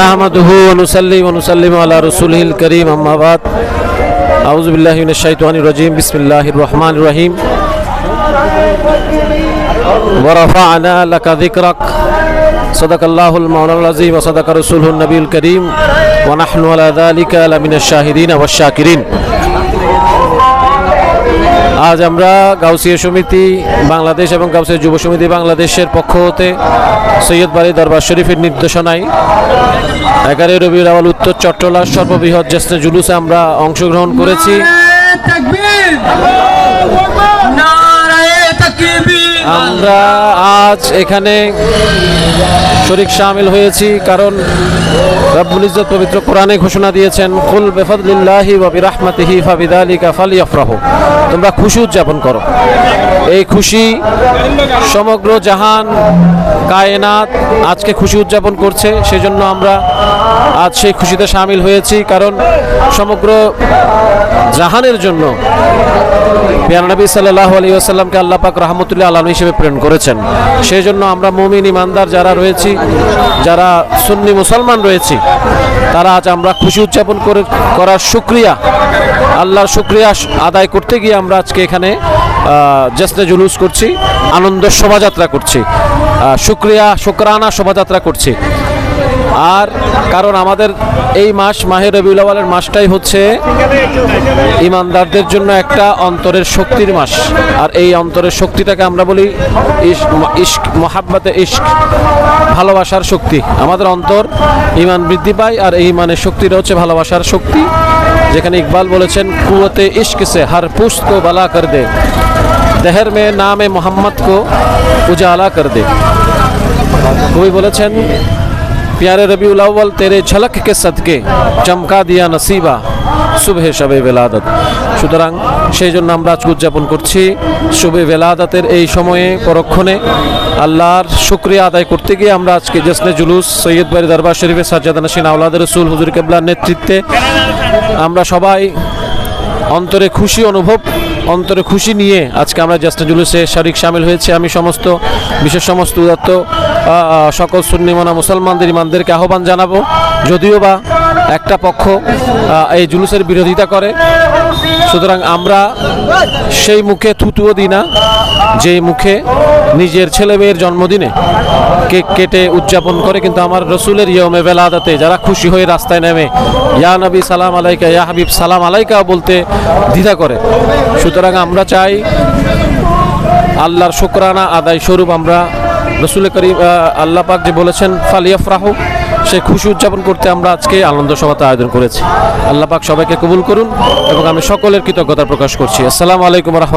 نحمده ونصلي ونسلم على رسوله الكريم أما بعد أعوذ بالله من الشيطان الرجيم بسم الله الرحمن الرحيم ورفعنا لك ذكرك صدق الله المولى العظيم وصدق رسوله النبي الكريم ونحن على ذلك لمن الشاهدين والشاكرين আজ আমরা গাউসিয়া সমিতি বাংলাদেশ এবং গাউসিয়া যুব সমিতি বাংলাদেশের পক্ষ হতে সৈয়দ বাড়ি দরবার শরীফের নির্দেশনায় এগারোই রবিউল আওয়াল উত্তর চট্টলার সর্ববৃহৎ জ্যেষ্ঠ জুলুসে আমরা অংশগ্রহণ করেছি। আমরা আজ এখানে শরিক সামিল হয়েছি কারণ রব্বুল ইজ্জত পবিত্র কোরআনে ঘোষণা দিয়েছেন, কুল বেফদলিল্লাহি ওয়া বিরাহমাতিহি ফাবিযালিকা ফালিয়াফরাহু। তোমরা খুশি উদযাপন করো। এই খুশি সমগ্র জাহান, কায়নাত আজকে খুশি উদযাপন করছে, সেজন্য আমরা আজ সেই খুশিতে সামিল হয়েছি কারণ সমগ্র জাহানের জন্য। পেয়ারা নবী সাল্লাহ আলী আসাল্লামকে আল্লাহ পাক রহমতুল্লাহ আলম হিসেবে প্রেরণ করেছেন। সেই জন্য আমরা মুমিন ইমানদার যারা রয়েছি, যারা সুন্নি মুসলমান রয়েছি, তারা আজ আমরা খুশি উদযাপন করে, করার সুক্রিয়া আল্লাহর সুক্রিয়া আদায় করতে গিয়ে আমরা আজকে এখানে জেসনে জুলুস করছি, আনন্দ শোভাযাত্রা করছি শুক্রিয়া, শুক্রানা শোভাযাত্রা করছি। আর কারণ আমাদের এই মাস মাহের রবিউল আওয়ালের মাসটাই হচ্ছে ইমানদারদের জন্য একটা অন্তরের শক্তির মাস। আর এই অন্তরের শক্তিটাকে আমরা বলি ইশক মহাব্বাতে ইশক, ভালোবাসার শক্তি। আমাদের অন্তর ইমান বৃদ্ধি পায় আর এই ইমানের শক্তিটা হচ্ছে ভালোবাসার শক্তি। যেখানে ইকবাল বলেছেন কুয়তে ইশক সে হর পুষ্ট বালা কর দে। দেহের মে নামে মোহাম্মদ কো উজালা কর দে। কবি বলেছেন प्यारे रबीउल अव्वल तेरे झलक के सदके चमका दिया नसीबा শুভে শবে বেলাদত সুতরাং সেই জন্য আমরা আজকে উদযাপন করছি শুভে বেলাদতের এই সময়ে পরক্ষণে আল্লাহর শুক্রিয়া আদায় করতে গিয়ে আমরা আজকে জসনে জুলুস সৈয়দ বাড়ি দরবার শরীফের সাজ্জাদ নাসিন আউলাদ রসুল হুজুর কেবলার নেতৃত্বে আমরা সবাই অন্তরে খুশি অনুভব অন্তরে খুশি নিয়ে আজকে আমরা জাস্টা জুলুসে শারিক সামিল হয়েছে। আমি সমস্ত, বিশেষ সমস্ত উদাত্ত সকল সুন্নিমানা মুসলমানদের ইমানদেরকে আহ্বান জানাব। যদিও বা একটা পক্ষ এই জুলুসের বিরোধিতা করে। সুতরাং আমরা সেই মুখে থুতুও দিই না যে মুখে নিজের ছেলে মেয়ের জন্মদিনে কেক কেটে উদযাপন করে, কিন্তু আমার রসুলের ইয়মে বেলাদাতে যারা খুশি হয়ে রাস্তায় নেমে, ইয়া নবী, সালাম আলাইকা, ইয়া হাবিব, সালাম আলাইকা বলতে দ্বিধা করে। সুতরাং আমরা চাই আল্লাহর শুকরানা আদায় স্বরূপ আমরা রসুল করিম আল্লাহ পাক যে বলেছেন, ফালিয়াফরাহু, সে খুশি উদযাপন করতে আমরা আজকে আনন্দ সভাতে আয়োজন করেছি। আল্লাহ পাক সবাইকে কবুল করুন এবং আমি সকলের কৃতজ্ঞতা প্রকাশ করছি। আসসালামু আলাইকুম রহমতুল্লাহ।